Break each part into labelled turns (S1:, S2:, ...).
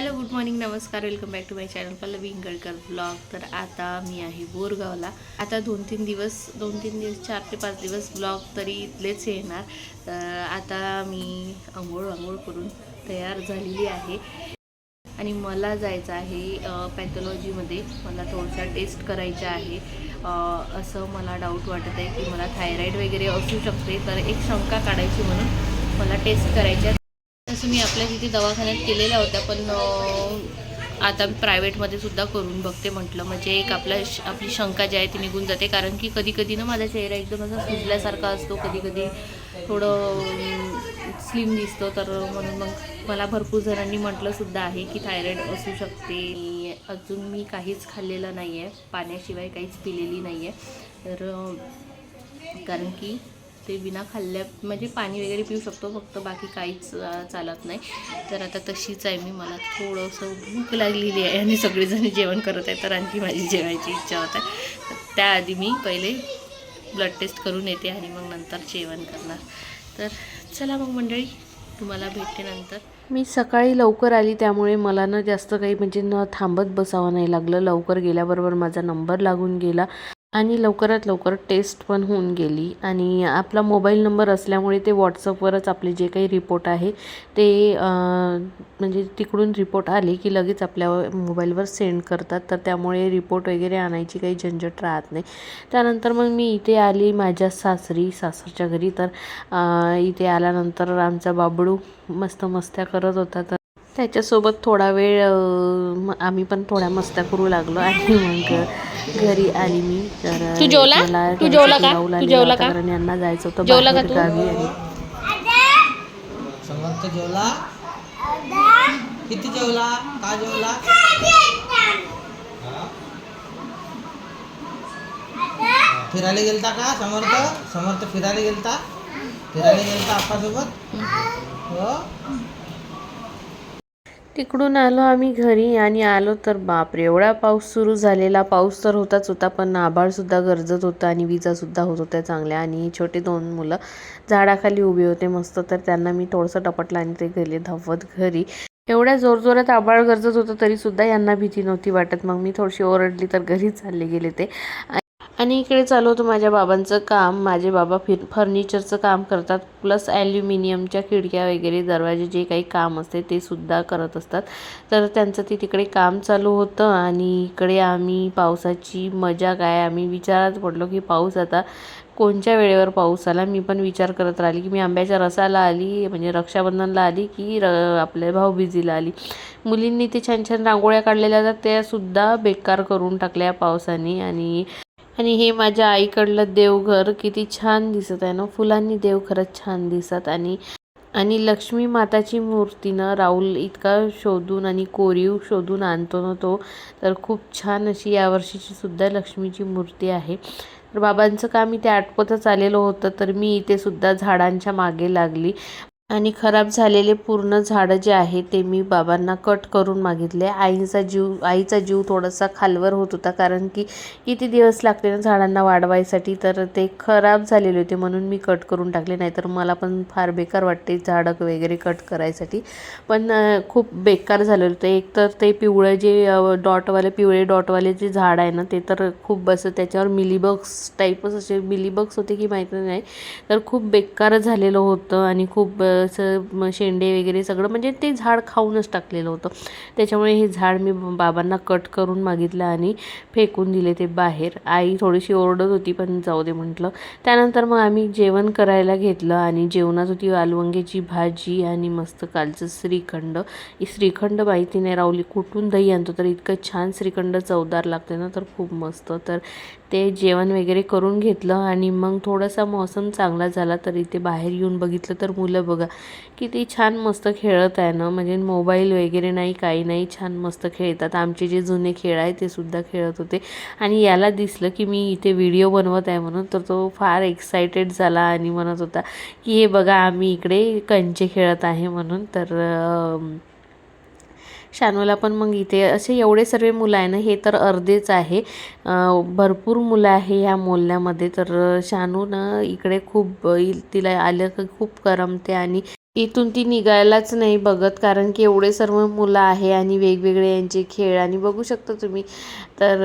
S1: Hello good morning नमस्कार welcome back to my channel Pallavi Ingalkar blog. तर आता मी आहे बोरगावला. आता दोन तीन दिवस दोन तीन दिवस चार ते पाच दिवस ब्लॉग तरी इथलेच येणार. तर आता मी आंघोळ आंघोळ करून तयार झालेली आहे. आणि मला जायचं आहे पॅथॉलॉजीमध्ये. मला थोडसा टेस्ट करायचा आहे. असं मला डाऊट वाटत आहे की मला थायरॉईड वगैरे असू शकते. तर एक शंका काढायची म्हणून मला टेस्ट करायची आहे. तसं मी आपल्या तिथे दवाखान्यात केलेल्या होत्या पण आता मी प्रायव्हेटमध्ये सुद्धा करून बघते म्हटलं. म्हणजे एक आपला श- आपली शंका जी आहे ती निघून जाते. कारण की कधी कधी ना माझा चेहरा एकदम असा सुजल्यासारखा असतो. कधी कधी थोडं स्लिम दिसतो. तर म्हणून मग मला भरपूर जणांनी म्हटलं सुद्धा आहे की थायरॉईड असू शकते. अजून मी काहीच खाल्लेलं नाही आहे पाण्याशिवाय काहीच पिलेली नाही आहे तर कारण की ते बिना खाल्ल्या म्हणजे पाणी वगैरे पिऊ शकतो फक्त बाकी काहीच चालत नाही. तर आता तशीच आहे मी. मला थोडंसं भूक लागलेली आहे आणि सगळेजण जेवण करत आहे तर आणखी माझी जेवायची इच्छा होत आहे. त्याआधी मी पहिले ब्लड टेस्ट करून येते आणि मग नंतर जेवण करणार. तर चला मग मंडळी तुम्हाला भेटते नंतर.
S2: मी सकाळी लवकर आली त्यामुळे मला ना जास्त काही म्हणजे न थांबत बसावं नाही लागलं. लवकर गेल्याबरोबर माझा नंबर लागून गेला. आणि लवकरात लवकर टेस्ट पण होऊन गेली. आणि आपला मोबाईल नंबर असल्यामुळे ते व्हॉट्सअपवरच आपले जे काही रिपोर्ट आहे ते म्हणजे तिकडून रिपोर्ट आले की लगेच आपल्या मोबाईलवर सेंड करतात. तर त्यामुळे रिपोर्ट वगैरे आणायची काही झंझट राहत नाही. त्यानंतर मग मी इथे आली माझ्या सासरी सासरच्या घरी. तर इथे आल्यानंतर आमचा बाबडू मस्त मस्त्या करत होता. तर त्याच्यासोबत थोडा वेळ आम्ही पण थोड्या मस्त्या करू लागलो आणि मग घरी आली मी. तर
S1: तू जेवला?
S2: मला
S1: तू जेवला का?
S2: राहुल
S1: तू
S2: आलेला
S1: जेवला
S2: होता
S1: का?
S2: कारण यांना जायचं होतं
S1: जेवला का
S2: बाहेर
S1: तू?
S2: गावी आणि
S3: समर्थ जेवला? किती जेवला? का जेवला? फिरायला गेलता का समर्थ? समर्थ फिरायला गेलता? फिरायला गेलता आप्पासोबत? हो?
S2: तिकडून आलो आम्ही घरी आणि आलो तर बापरे एवढा पाऊस सुरू झालेला. पाऊस तर होताच होता पण आभाळसुद्धा गरजत होतं आणि विजासुद्धा होत होत्या चांगल्या. आणि छोटे दोन मुलं झाडाखाली उभे होते मस्त तर त्यांना मी थोडंसं टपटलं आणि ते गेले धावत घरी. एवढ्या जोरजोरात आभाळ गरजत होतं तरीसुद्धा यांना भीती नव्हती वाटत. मग मी थोडीशी ओरडली तर घरी चालले गेले ते. आणि इकडे चालू होतं माझ्या बाबांचं काम. माझे बाबा फिर फर्निचरचं काम करतात प्लस ॲल्युमिनियमच्या खिडक्या वगैरे दरवाजे जे काही काम असते ते सुद्धा करत असतात. तर त्यांचं ते तिकडे काम चालू होतं आणि इकडे आम्ही पावसाची मजा काय आम्ही विचारात पडलो की पाऊस आता कोणत्या वेळेवर पाऊस आला? मी पण विचार करत राहिली की मी आंब्याच्या रसाला आली म्हणजे रक्षाबंधनला आली की र आपल्या भाऊबीजीला आली. मुलींनी ते छान छान रांगोळ्या काढलेल्या होत्या त्या सुद्धा बेकार करून टाकल्या पावसाने आणि आणि हे माझ्या आईकडलं देवघर किती छान दिसत आहे ना. फुलांनी देव खरंच छान दिसत आणि आणि लक्ष्मी माताची मूर्तीनं राहुल इतका शोधून आणि कोरीव शोधून आणतो ना तो. तर खूप छान अशी यावर्षीची सुद्धा लक्ष्मीची मूर्ती आहे. तर बाबांचं काम इथे आटपतच आलेलं होतं तर मी इथे सुद्धा झाडांच्या मागे लागली. आणि खराब झालेले पूर्ण झाडं जे आहे ते मी बाबांना कट करून मागितले. आईचा जीव आईचा जीव थोडासा खालवर होत होता कारण की किती दिवस लागते ना झाडांना वाढवायसाठी तर ते खराब झालेले होते म्हणून मी कट करून टाकले. नाहीतर मला पण फार बेकार वाटते झाडं वगैरे कट करायसाठी. पण खूप बेकार झालेलं होतं. एक तर ते पिवळं जे डॉटवाले पिवळे डॉटवाले जे झाड आहे ना ते तर खूप असं त्याच्यावर मिलीबग्स टाईपच असे मिलीबग्स होते की माहिती नाही. तर खूप बेकार झालेलं होतं आणि खूप असं शेंडे वगैरे सगळं म्हणजे ते झाड खाऊनच टाकलेलं होतं. त्याच्यामुळे हे झाड मी बाबांना कट करून मागितलं आणि फेकून दिले ते बाहेर. आई थोडीशी ओरडत होती पण जाऊ दे म्हटलं. त्यानंतर मग आम्ही जेवण करायला घेतलं आणि जेवणात होती आलवंग्याची भाजी आणि मस्त कालचं श्रीखंड. श्रीखंड माहिती नाही रावली कुठून दही आणतो? तर इतकं छान श्रीखंड चवदार लागते ना तर खूप मस्त. तर ते जेवण वगैरे करून घेतलं आणि मग थोडासा मौसम चांगला झाला तर इथे बाहेर येऊन बघितलं तर मुलं बघा किती छान मस्त खेळत आहे ना. म्हणजे मोबाईल वगैरे नाही काही नाही छान मस्त खेळतात. आमचे जे जुने खेळ आहे ते सुद्धा खेळत होते. आणि याला दिसलं की मी इथे व्हिडिओ बनवत आहे म्हणून तर तो फार एक्सायटेड झाला आणि म्हणत होता की हे बघा आम्ही इकडे कंचे खेळत आहे म्हणून. तर शानूला पण मग इथे असे एवढे सर्व मुलं आहे ना हे तर अर्धेच आहे. भरपूर मुलं आहे ह्या मोहल्ल्यामध्ये तर शानू ना इकडे खूप तिला आलं की खूप करमते आणि इथून ती निघायलाच नाही बघत कारण की एवढे सर्व मुलं आहे आणि वेगवेगळे यांचे खेळ आणि बघू शकता तुम्ही. तर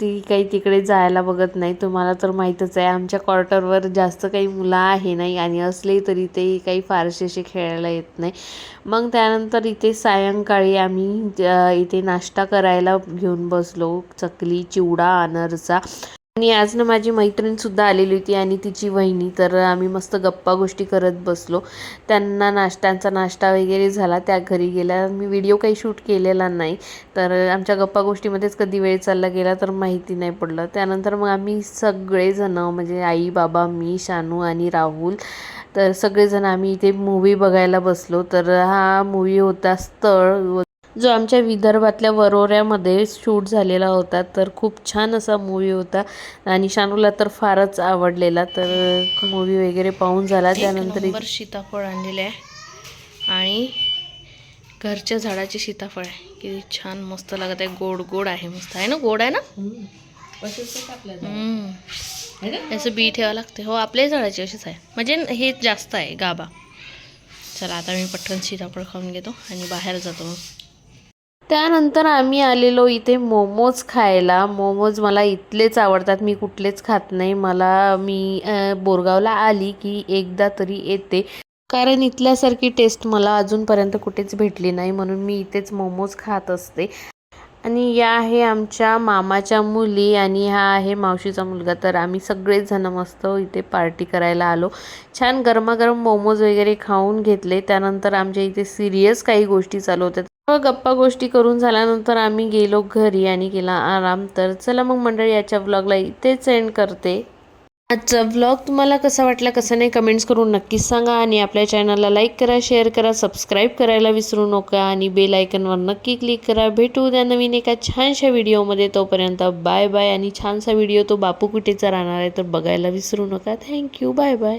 S2: ती काही तिकडे जायला बघत नाही. तुम्हाला तर माहीतच आहे आमच्या क्वार्टरवर जास्त काही मुलं आहे नाही आणि असले तरी ते काही फारसे असे खेळायला येत नाही. मग त्यानंतर इथे सायंकाळी आम्ही इथे नाश्ता करायला घेऊन बसलो चकली चिवडा अनरसा. आणि आज ना माझी मैत्रीणसुद्धा आलेली होती आणि तिची वहिनी. तर आम्ही मस्त गप्पा गोष्टी करत बसलो. त्यांना नाश्त्यांचा नाश्ता वगैरे झाला. त्या घरी गेल्या. मी व्हिडिओ काही शूट केलेला नाही. तर आमच्या गप्पा गोष्टीमध्येच कधी वेळ चालला गेला तर माहिती नाही पडलं. त्यानंतर मग आम्ही सगळेजणं म्हणजे आई बाबा मी शानू आणि राहुल तर सगळेजण आम्ही इथे मूवी बघायला बसलो. तर हा मूवी होता स्थळ. जो आमच्या विदर्भातल्या वरोऱ्यामध्ये शूट झालेला होता तर खूप छान असा मूवी होता. आणि शानूला तर फारच आवडलेला तर मूवी वगैरे पाहून झाला. त्यानंतर
S1: सीताफळ आणलेले आहे. आणि घरच्या झाडाचे सीताफळ आहे. किती छान मस्त लागत आहे. गोड गोड आहे मस्त. आहे ना? गोड आहे ना. याचं बी ठेवावं लागते. हो आपल्याही झाडाची अशीच आहे. म्हणजे हे जास्त आहे गाबा चला आता मी पटकन सीताफळ खाऊन घेतो आणि बाहेर जातो. मग
S2: त्यानंतर आम्ही आलेलो इथे मोमोज खायला. मोमोज मला इथलेच आवडतात मी कुठलेच खात नाही. मला मी बोरगावला आली की एकदा तरी येते. कारण इथल्यासारखी टेस्ट मला अजूनपर्यंत कुठेच भेटली नाही म्हणून मी इथेच मोमोज खात असते. आणि या आहे आमच्या मामाच्या मुली आणि हा आहे मावशीचा मुलगा. तर आम्ही सगळेच जण मस्त इथे पार्टी करायला आलो. छान गरमागरम मोमोज वगैरे खाऊन घेतले. त्यानंतर आमच्या इथे सिरियस काही गोष्टी चालू होत्या. मग गप्पा गोष्टी करून झाल्यानंतर आम्ही गेलो घरी आणि केला आराम. तर चला मग मंडळी याच्या व्लॉगला इथेच एंड करते. आजचा व्लॉग तुम्हाला कसा वाटला कसं नाही कमेंट्स करून नक्कीच सांगा आणि आपल्या चॅनलला लाईक करा शेअर करा सबस्क्राईब करायला विसरू नका आणि बेल आयकनवर नक्की क्लिक करा. भेटू उद्या नवीन एका छानशा व्हिडिओमध्ये तोपर्यंत बाय बाय आणि छानसा व्हिडिओ तो बापू कुठेचा राहणार आहे तर बघायला विसरू नका. Thank you bye bye